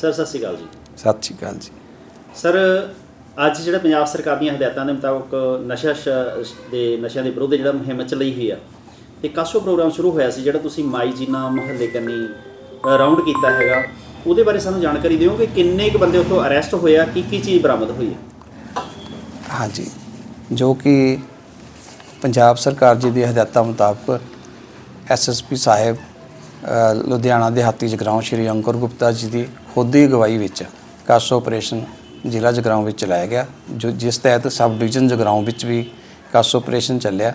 Sir ਸਤਿ ਸ਼੍ਰੀ ਅਕਾਲ ਜੀ। ਸਤਿ ਸ਼੍ਰੀ ਅਕਾਲ ਜੀ। ਸਰ ਅੱਜ ਜਿਹੜਾ ਪੰਜਾਬ ਸਰਕਾਰ ਦੀਆਂ ਹਦਾਇਤਾਂ ਦੇ ਮੁਤਾਬਕ ਨਸ਼ਾ ਦੇ ਨਸ਼ਿਆਂ ਦੇ ਵਿਰੁੱਧ ਜਿਹੜਾ ਮੁਹਿੰਮ ਚੱਲੀ ਹੋਈ ਆ ਤੇ ਕਾਸੋ ਪ੍ਰੋਗਰਾਮ ਸ਼ੁਰੂ ਹੋਇਆ ਸੀ ਜਿਹੜਾ ਤੁਸੀਂ ਮਾਈ ਜੀਨਾ ਮਹੱਲੇ ਕੰਨੀ ਰਾਉਂਡ ਕੀਤਾ ਹੈਗਾ। ਉਹਦੇ ਬਾਰੇ ਸਾਨੂੰ ਜਾਣਕਾਰੀ ਦਿਓ ਕਿ ਕਿੰਨੇ ਕੁ ਬੰਦੇ ਉੱਥੋਂ ਅਰੈਸਟ ਹੋਏ ਆ? ਕੀ ਕੀ ਚੀਜ਼ ਬਰਾਮਦ ਹੋਈ ਹੈ ਹਾਂਜੀ। ਜੋ ਕਿ ਪੰਜਾਬ ਸਰਕਾਰ ਜੀ ਦੀ ਹਦਾਇਤਾਂ ਮੁਤਾਬਕ ਐਸਐਸਪੀ ਸਾਹਿਬ ਲੁਧਿਆਣਾ ਦਿਹਾਤੀ ਜਗਰਾਉਂ ਸ਼੍ਰੀ ਅੰਕੁਰ ਗੁਪਤਾ ਜੀ ਦੀ ਖੁਦ ਦੀ ਅਗਵਾਈ ਵਿੱਚ ਕਾਸੋ ਆਪਰੇਸ਼ਨ ਜ਼ਿਲ੍ਹਾ ਜਗਰਾਉਂ ਵਿੱਚ ਚਲਾਇਆ ਗਿਆ, ਜੋ ਜਿਸ ਤਹਿਤ ਸਬ ਡਿਵੀਜ਼ਨ ਜਗਰਾਉਂ ਵਿੱਚ ਵੀ ਕਾਸੋ ਆਪਰੇਸ਼ਨ ਚੱਲਿਆ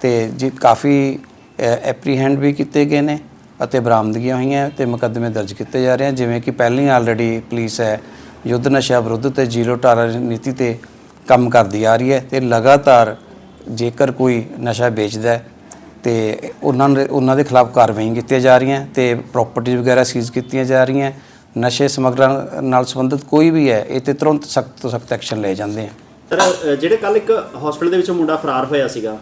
ਤੇ ਜੀ ਕਾਫੀ ਐਪਰੀਹੈਂਡ ਵੀ ਕੀਤੇ ਗਏ ਨੇ ਅਤੇ ਬਰਾਮਦਗੀਆਂ ਹੋਈਆਂ ਤੇ ਮੁਕੱਦਮੇ ਦਰਜ ਕੀਤੇ ਜਾ ਰਹੇ ਹਨ ਜਿਵੇਂ ਕਿ ਪਹਿਲਾਂ ਹੀ ਆਲਰੇਡੀ ਪੁਲਿਸ ਹੈ, ਯੁੱਧ ਨਸ਼ਾ ਵਿਰੁੱਧ ਤੇ ਜ਼ੀਰੋ ਟਾਲਰੈਂਸ ਨੀਤੀ ਤੇ ਕੰਮ ਕਰਦੀ ਆ ਰਹੀ ਹੈ ਤੇ ਲਗਾਤਾਰ ਜੇਕਰ ਕੋਈ ਨਸ਼ਾ ਵੇਚਦਾ ਹੈ ਤੇ ਉਹਨਾਂ ਦੇ ਉਹਨਾਂ ਦੇ ਖਿਲਾਫ ਕਾਰਵਾਈਆਂ ਕੀਤੀਆਂ ਜਾ ਰਹੀਆਂ ਤੇ ਪ੍ਰਾਪਰਟੀ ਵਗੈਰਾ ਸੀਜ਼ ਕੀਤੀਆਂ ਜਾ ਰਹੀਆਂ ਨਸ਼ੇ ਸਮਗਲਰਾਂ ਨਾਲ ਸੰਬੰਧਿਤ ਕੋਈ ਵੀ ਹੈ ਇਹ ਤੇ ਤੁਰੰਤ ਸਖਤ ਤੋਂ ਸਖਤ ਐਕਸ਼ਨ ਲਏ ਜਾਂਦੇ ਆ। ਸਰ ਜਿਹੜੇ ਕੱਲ ਇੱਕ ਹਸਪੀਟਲ ਦੇ ਵਿੱਚੋਂ ਮੁੰਡਾ ਫਰਾਰ ਹੋਇਆ ਸੀਗਾ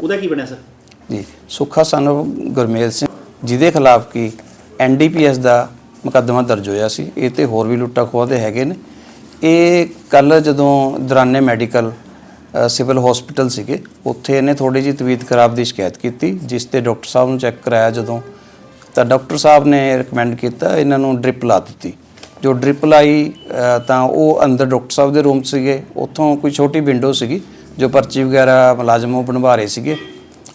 ਉਹਦਾ ਕੀ ਬਣਿਆ ਸਰ? ਜੀ ਸੁੱਖਾ ਸਾਨੂੰ ਗੁਰਮੇਲ ਸਿੰਘ ਜਿਹਦੇ ਖਿਲਾਫ ਕੀ ਐਨਡੀਪੀਐਸ ਦਾ ਮੁਕੱਦਮਾ ਦਰਜ ਹੋਇਆ ਸੀ ਇਹ ਤੇ ਹੋਰ ਵੀ ਲੁੱਟਾ ਖੋਹ ਦੇ ਹੈਗੇ ਨੇ। ਇਹ ਕੱਲ ਜਦੋਂ ਦੌਰਾਨੇ ਮੈਡੀਕਲ ਸਿਵਲ ਹਸਪੀਟਲ ਸੀਗੇ। ਉੱਥੇ ਇਹਨੇ ਥੋੜੀ ਜਿਹੀ ਤਬੀਅਤ ਖਰਾਬ ਦੀ ਸ਼ਿਕਾਇਤ ਕੀਤੀ, ਜਿਸ ਤੇ ਡਾਕਟਰ ਸਾਹਿਬ ਨੂੰ ਚੈੱਕ ਕਰਾਇਆ ਜਦੋਂ ਤਾਂ ਡਾਕਟਰ ਸਾਹਿਬ ਨੇ ਰეკਮੈਂਡ ਕੀਤਾ, ਇਹਨਾਂ ਨੂੰ ਡ੍ਰਿਪ ਲਾ ਦਿੱਤੀ। ਜੋ ਡ੍ਰਿਪ ਲਾਈ ਤਾਂ ਉਹ ਅੰਦਰ ਡਾਕਟਰ ਸਾਹਿਬ ਦੇ ਰੂਮ 'ਚ ਸੀਗੇ। ਉੱਥੋਂ ਕੋਈ ਛੋਟੀ ਵਿੰਡੋ ਸੀਗੀ, ਜੋ ਪਰਚੀ ਵਗੈਰਾ ਮੁਲਾਜ਼ਮ ਉਹ ਬਣਵਾ ਰਹੇ ਸੀਗੇ।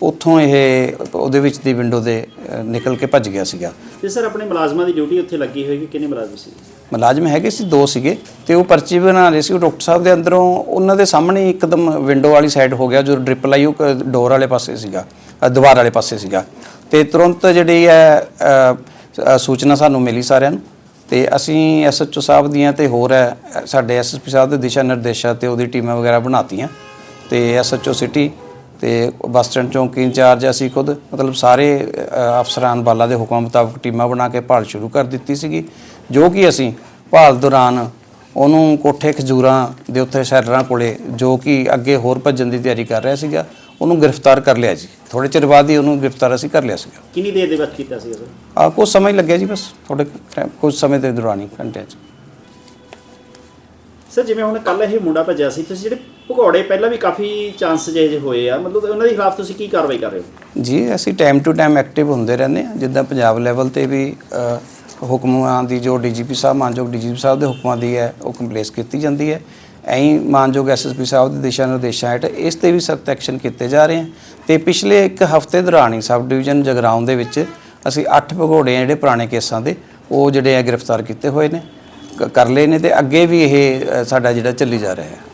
ਉੱਥੋਂ ਇਹ ਉਹਦੇ ਵਿੱਚ ਦੀ ਵਿੰਡੋ ਦੇ ਨਿਕਲ ਕੇ ਭੱਜ ਗਿਆ ਸੀਗਾ। ਤੇ ਸਰ, ਆਪਣੇ ਮੁਲਾਜ਼ਮਾਂ ਦੀ ਡਿਊਟੀ ਉੱਥੇ ਲੱਗੀ ਹੋਏਗੀ ਕਿੰਨੇ ਮੁਲਾਜ਼ਮ ਸੀ? ਮੁਲਾਜ਼ਮ ਹੈਗੇ ਸੀ ਦੋ ਸੀਗੇ ਤੇ ਉਹ ਪਰਚੀ ਬਣਾ ਰਹੇ ਸੀ ਉਹ ਡਾਕਟਰ ਸਾਹਿਬ ਦੇ ਅੰਦਰੋਂ ਉਹਨਾਂ ਦੇ ਸਾਹਮਣੇ ਇੱਕਦਮ ਵਿੰਡੋ ਵਾਲੀ ਸਾਈਡ ਹੋ ਗਿਆ ਜੋ ਡ੍ਰਿਪ ਆਈ ਉਹ ਡੋਰ ਵਾਲੇ ਪਾਸੇ ਸੀਗਾ ਦੀਵਾਰ ਵਾਲੇ ਪਾਸੇ ਸੀਗਾ। ਤੇ ਤੁਰੰਤ ਜਿਹੜੀ ਹੈ ਸੂਚਨਾ ਸਾਨੂੰ ਮਿਲੀ ਸਾਰਿਆਂ ਨੂੰ ਤੇ ਅਸੀਂ ਐਸਐਚਓ ਸਾਹਿਬ ਦੀਆਂ ਤੇ ਹੋਰ ਹੈ ਅ, ਸਾਡੇ ਐਸਐਸਪੀ ਸਾਹਿਬ ਦੇ ਦਿਸ਼ਾ ਨਿਰਦੇਸ਼ਾਂ ਤੇ ਉਹਦੀ ਟੀਮਾਂ ਵਗੈਰਾ ਬਣਾਤੀਆਂ ਤੇ ਐਸਐਚਓ ਸਿਟੀ ਤੇ ਬੱਸ ਸਟੈਂਡ ਚੌਂਕੀ ਇੰਚਾਰਜ ਅਸੀਂ ਖੁਦ ਮਤਲਬ ਸਾਰੇ ਅਫਸਰਾਂ ਅਫਸਰਾਨ ਬਾਲਾ ਦੇ ਹੁਕਮਾਂ ਮੁਤਾਬਕ ਟੀਮਾਂ ਬਣਾ ਕੇ ਭਾਲ ਸ਼ੁਰੂ ਕਰ ਦਿੱਤੀ ਸੀਗੀ। ਜੋ ਕਿ ਅਸੀਂ ਭਾਲ ਦੌਰਾਨ ਉਹਨੂੰ ਕੋਠੇ ਖਜੂਰਾਂ ਦੇ ਉੱਤੇ ਸ਼ੈਲਰਾਂ ਕੋਲੇ ਜੋ ਕਿ ਅੱਗੇ ਹੋਰ ਭੱਜਣ ਦੀ ਤਿਆਰੀ ਕਰ ਰਿਹਾ ਸੀਗਾ ਉਹਨੂੰ ਗ੍ਰਿਫਤਾਰ ਕਰ ਲਿਆ ਜੀ। ਥੋੜੇ ਚਿਰ ਬਾਅਦ ਹੀ ਉਹਨੂੰ ਗ੍ਰਿਫਤਾਰ ਅਸੀਂ ਕਰ ਲਿਆ ਸੀਗਾ। ਕਿੰਨੀ ਦੇਰ ਦੇ ਵਿੱਚ ਕੀਤਾ ਸੀਗਾ ਸਰ? ਆ ਕੁਝ ਸਮਝ ਲੱਗਿਆ ਜੀ ਬਸ। ਥੋੜੇ ਟਾਈਮ- ਕੁਝ ਸਮੇਂ ਦੇ ਦੌਰਾਨ ਹੀ ਘੰਟੇ 'ਚ। ਸਰ ਜਿਵੇਂ ਹੁਣ ਕੱਲ ਇਹ ਮੁੰਡਾ ਭੱਜਿਆ ਸੀ ਤੁਸੀਂ ਜਿਹੜੇ ਭਗੌੜੇ ਪਹਿਲਾਂ ਵੀ ਕਾਫੀ ਚਾਂਸ ਜਿਹੇ ਹੋਏ ਆ ਮਤਲਬ ਉਹਨਾਂ ਦੇ ਖਿਲਾਫ ਤੁਸੀਂ ਕੀ ਕਾਰਵਾਈ ਕਰ ਰਹੇ ਹੋ? ਜੀ ਅਸੀਂ ਟਾਈਮ ਟੂ ਟਾਈਮ ਐਕਟਿਵ ਹੁੰਦੇ ਰਹਿੰਦੇ ਹਾਂ ਜਿੱਦਾਂ ਪੰਜਾਬ ਲੈਵਲ ਤੇ ਵੀ ਅ, ਹੁਕਮਾਂ ਦੀ ਜੋ ਡੀਜੀਪੀ ਸਾਹਿਬ, ਮਾਨਯੋਗ ਡੀਜੀਪੀ ਸਾਹਿਬ ਦੇ ਹੁਕਮਾਂ ਦੀ ਹੈ ਉਹ ਕੰਪਲੇਸ ਕੀਤੀ ਜਾਂਦੀ ਹੈ। ਐਂ ਮਾਨਯੋਗ ਐਸਐਸਪੀ ਸਾਹਿਬ ਦੇ ਦਿਸ਼ਾ ਨਿਰਦੇਸ਼ਾਂ ਹੇਠ ਇਸ ਤੇ ਵੀ ਸਖਤ ਐਕਸ਼ਨ ਕੀਤੇ ਜਾ ਰਹੇ ਹਨ। ਤੇ ਪਿਛਲੇ ਇੱਕ ਹਫ਼ਤੇ ਦੌਰਾਨ ਹੀ ਸਬ ਡਿਵੀਜ਼ਨ ਜਗਰਾਉਂ ਦੇ ਵਿੱਚ ਅਸੀਂ 8 ਭਗੌੜੇ ਆ ਜਿਹੜੇ ਪੁਰਾਣੇ ਕੇਸਾਂ ਦੇ, ਉਹ ਜਿਹੜੇ ਆ ਗ੍ਰਿਫਤਾਰ ਕੀਤੇ ਹੋਏ ਨੇ, ਕ- ਕਰ ਲਏ ਨੇ ਤੇ ਅੱਗੇ ਵੀ ਇਹ ਸਾਡਾ ਜਿਹੜਾ ਚੱਲੀ ਜਾ ਰਿਹਾ ਹੈ।